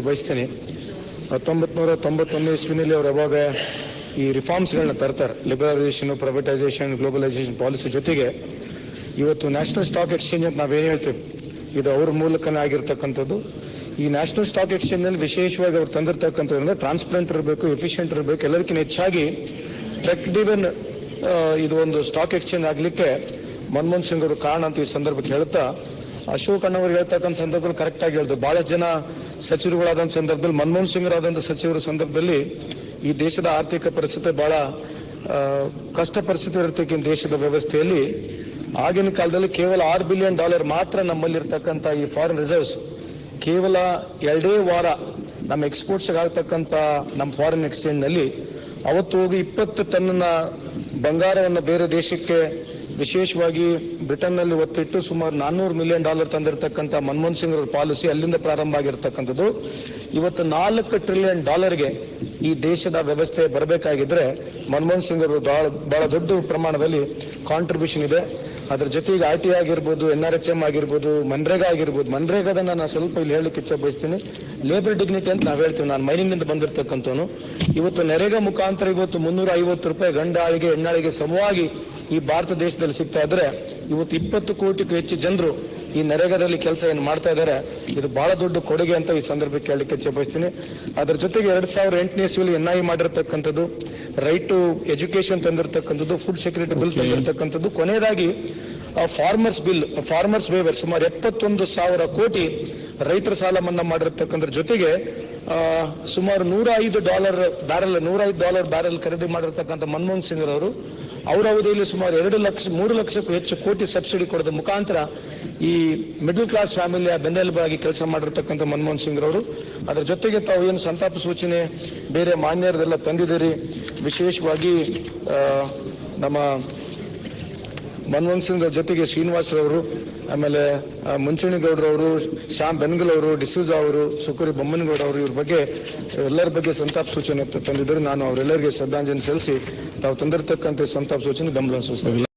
ಬಯಸ್ತೇನೆ. ಹತ್ತೊಂಬತ್ತು ನೂರ ತೊಂಬತ್ತೊಂದನೇ ಇಸ್ವಿನಲ್ಲಿ ಅವ್ರು ಯಾವಾಗ ಈ ರಿಫಾರ್ಮ್ಸ್ಗಳನ್ನ ತರ್ತಾರೆ. ಲಿಬರಲೈಸೇಷನ್ ಪ್ರೈವೇಟೈಸೇಷನ್ ಗ್ಲೋಬಲೈಸೇಷನ್ ಪಾಲಿಸಿ ಜೊತೆಗೆ ಇವತ್ತು ನ್ಯಾಷನಲ್ ಸ್ಟಾಕ್ ಎಕ್ಸ್ಚೇಂಜ್ ಅಂತ ನಾವೇನು ಹೇಳ್ತೀವಿ? ಇದು ಅವ್ರ ಮೂಲಕನೇ ಆಗಿರ್ತಕ್ಕಂಥದ್ದು. ಈ ನ್ಯಾಷನಲ್ ಸ್ಟಾಕ್ ಎಕ್ಸ್ಚೇಂಜ್ನಲ್ಲಿ ವಿಶೇಷವಾಗಿ ಅವ್ರು ತಂದಿರ್ತಕ್ಕಂಥದ್ದು ಟ್ರಾನ್ಸ್ಪರೆಂಟ್ ಇರಬೇಕು ಎಫಿಷಿಯಂಟ್ ಇರಬೇಕು, ಎಲ್ಲದಕ್ಕಿಂತ ಹೆಚ್ಚಾಗಿ ಟ್ರಕ್ ಡಿವನ್ ಇದು ಒಂದು ಸ್ಟಾಕ್ ಎಕ್ಸ್ಚೇಂಜ್ ಆಗಲಿಕ್ಕೆ ಮನಮೋಹನ್ ಸಿಂಗ್ ಅವರು ಕಾರಣ ಅಂತ ಈ ಸಂದರ್ಭಕ್ಕೆ ಹೇಳ್ತಾ, ಅಶೋಕ್ ಅಣ್ಣವ್ರು ಹೇಳ್ತಕ್ಕಂಥ ಸಂದರ್ಭದಲ್ಲಿ ಕರೆಕ್ಟ್ ಆಗಿ ಹೇಳಿದ್ರು ಬಹಳಷ್ಟು ಜನ ಸಚಿವರುಗಳಾದಂಥ ಸಂದರ್ಭದಲ್ಲಿ, ಮನಮೋಹನ್ ಸಿಂಗ್ ಆದಂಥ ಸಚಿವರ ಸಂದರ್ಭದಲ್ಲಿ ಈ ದೇಶದ ಆರ್ಥಿಕ ಪರಿಸ್ಥಿತಿ ಬಹಳ ಕಷ್ಟ ಪರಿಸ್ಥಿತಿ ಇರತಕ್ಕಂಥ ದೇಶದ ವ್ಯವಸ್ಥೆಯಲ್ಲಿ. ಆಗಿನ ಕಾಲದಲ್ಲಿ ಕೇವಲ ಆರು ಬಿಲಿಯನ್ ಡಾಲರ್ ಮಾತ್ರ ನಮ್ಮಲ್ಲಿರ್ತಕ್ಕಂಥ ಈ ಫಾರಿನ್ ರಿಸರ್ವ್ಸ್ ಕೇವಲ ಎರಡೇ ವಾರ ನಮ್ಮ ಎಕ್ಸ್ಪೋರ್ಟ್ಸ್ ಆಗ್ತಕ್ಕಂಥ ನಮ್ಮ ಫಾರಿನ್ ಎಕ್ಸ್ಚೇಂಜ್ನಲ್ಲಿ ಅವತ್ತು ಹೋಗಿ ಇಪ್ಪತ್ತು ಟನ್ನ ಬಂಗಾರವನ್ನು ಬೇರೆ ದೇಶಕ್ಕೆ ವಿಶೇಷವಾಗಿ ಬ್ರಿಟನ್ನಲ್ಲಿ ಒತ್ತಿಟ್ಟು ಸುಮಾರು ನಾನ್ನೂರು ಮಿಲಿಯನ್ ಡಾಲರ್ ತಂದಿರತಕ್ಕಂಥ ಮನಮೋಹನ್ ಸಿಂಗ್ ಅವರ ಪಾಲಿಸಿ ಅಲ್ಲಿಂದ ಪ್ರಾರಂಭ ಆಗಿರ್ತಕ್ಕಂಥದ್ದು. ಇವತ್ತು ನಾಲ್ಕು ಟ್ರಿಲಿಯನ್ ಡಾಲರ್ಗೆ ಈ ದೇಶದ ವ್ಯವಸ್ಥೆ ಬರಬೇಕಾಗಿದ್ರೆ ಮನಮೋಹನ್ ಸಿಂಗ್ ಅವರು ಬಹಳ ದೊಡ್ಡ ಪ್ರಮಾಣದಲ್ಲಿ ಕಾಂಟ್ರಿಬ್ಯೂಷನ್ ಇದೆ. ಅದ್ರ ಜೊತೆಗೆ ಆರ್ ಟಿ ಆಗಿರ್ಬೋದು ಎನ್ ಆರ್ ಎಚ್ ಎಂ ಆಗಿರ್ಬೋದು, ಮನ್ರೇಗಾ ಆಗಿರ್ಬೋದು ಮನ್ರೇಗಾದ ನಾನು ಸ್ವಲ್ಪ ಇಲ್ಲಿ ಹೇಳಲಿಕ್ಕೆ ಇಚ್ಛೆ ಬಯಸ್ತೀನಿ ಲೇಬರ್ ಡಿಗ್ನಿಟಿ ಅಂತ ನಾವು ಹೇಳ್ತೀವಿ, ನಾನು ಮೈನಿಂಗ್ ಬಂದಿರತಕ್ಕಂಥವನು. ಇವತ್ತು ನೆರೆಗಾ ಮುಖಾಂತರ ಇವತ್ತು ಮುನ್ನೂರ ಐವತ್ತು ರೂಪಾಯಿ ಗಂಡ ಆಳಿಗೆ, ಹೆಣ್ಣಾಳಿಗೆ ಸಮವಾಗಿ ಈ ಭಾರತ ದೇಶದಲ್ಲಿ ಸಿಗ್ತಾ ಇದ್ರೆ, ಇವತ್ತು ಇಪ್ಪತ್ತು ಕೋಟಿಗೂ ಹೆಚ್ಚು ಜನರು ಈ ನರೇಗಾದಲ್ಲಿ ಕೆಲಸ ಏನು ಮಾಡ್ತಾ ಇದ್ದಾರೆ ಇದು ಬಹಳ ದೊಡ್ಡ ಕೊಡುಗೆ ಅಂತ ಈ ಸಂದರ್ಭಕ್ಕೆ ಹೇಳಲಿಕ್ಕೆ ಇಚ್ಛೆ ಬಯಸ್ತೀನಿ ಅದ್ರ ಜೊತೆಗೆ ಎರಡ್ ಸಾವಿರದ ಎಂಟನೇ ಇಸ್ವಿಲಿ ಎನ್ ಐ ಮಾಡಿರ್ತಕ್ಕಂಥದ್ದು ರೈಟ್ ಟು ಎಜುಕೇಶನ್ ತಂದಿರತಕ್ಕಂಥದ್ದು ಫುಡ್ ಸೆಕ್ಯೂರಿಟಿ ಬಿಲ್ ತಂದಿರತಕ್ಕಂಥದ್ದು. ಕೊನೆಯದಾಗಿ ಫಾರ್ಮರ್ಸ್ ಬಿಲ್ ಫಾರ್ಮರ್ಸ್ ವೇವರ್ ಸುಮಾರು ಎಪ್ಪತ್ತೊಂದು ಸಾವಿರ ಕೋಟಿ ರೈತರ ಸಾಲ ಮನ್ನಾ ಮಾಡಿರ್ತಕ್ಕಂಥ ಜೊತೆಗೆ ಸುಮಾರು ನೂರ ಐದು ಡಾಲರ್ ಬ್ಯಾರೆಲ್ ನೂರ ಐದು ಡಾಲರ್ ಬ್ಯಾರೆಲ್ ಖರೀದಿ ಮಾಡಿರತಕ್ಕಂಥ ಮನಮೋಹನ್ ಸಿಂಗ್ ಅವರು ಅವರ ಅವಧಿಯಲ್ಲಿ ಸುಮಾರು ಎರಡು ಲಕ್ಷ, ಮೂರು ಲಕ್ಷಕ್ಕೂ ಹೆಚ್ಚು ಕೋಟಿ ಸಬ್ಸಿಡಿ ಕೊಡದ ಮುಖಾಂತರ ಈ ಮಿಡಲ್ ಕ್ಲಾಸ್ ಫ್ಯಾಮಿಲಿಯ ಬೆನ್ನೆಲುಬಾಗಿ ಕೆಲಸ ಮಾಡಿರ್ತಕ್ಕಂಥ ಮನಮೋಹನ್ ಸಿಂಗ್ ಅವರು ಅದರ ಜೊತೆಗೆ ತಾವು ಏನು ಸಂತಾಪ ಸೂಚನೆ ಬೇರೆ ಮಾನ್ಯರದೆಲ್ಲ ತಂದಿದ್ದೀರಿ. ವಿಶೇಷವಾಗಿ ನಮ್ಮ ಮನಮೋಹನ್ ಸಿಂಗ್ ಅವ್ರ ಜೊತೆಗೆ ಶ್ರೀನಿವಾಸ್ ಅವರು ಆಮೇಲೆ ಮುಂಚೂಣಿಗೌಡರವರು ಶ್ಯಾಮ್ ಬೆನ್ಗಲ್ ಅವರು ಡಿಸೂಜ ಅವರು, ಸುಕುರಿ ಬೊಮ್ಮನಗೌಡ ಅವರು, ಇವ್ರ ಬಗ್ಗೆ ಎಲ್ಲರ ಬಗ್ಗೆ ಸಂತಾಪ ಸೂಚನೆ ತಂದಿದ್ದರು. ನಾನು ಅವರೆಲ್ಲರಿಗೆ ಶ್ರದ್ಧಾಂಜಲಿ ಸಲ್ಲಿಸಿ ತಾವು ತಂದಿರತಕ್ಕಂಥ ಸಂತಾಪ ಸೂಚನೆ ಬೆಂಬಲ ಸೂಚಿಸ್ತೇನೆ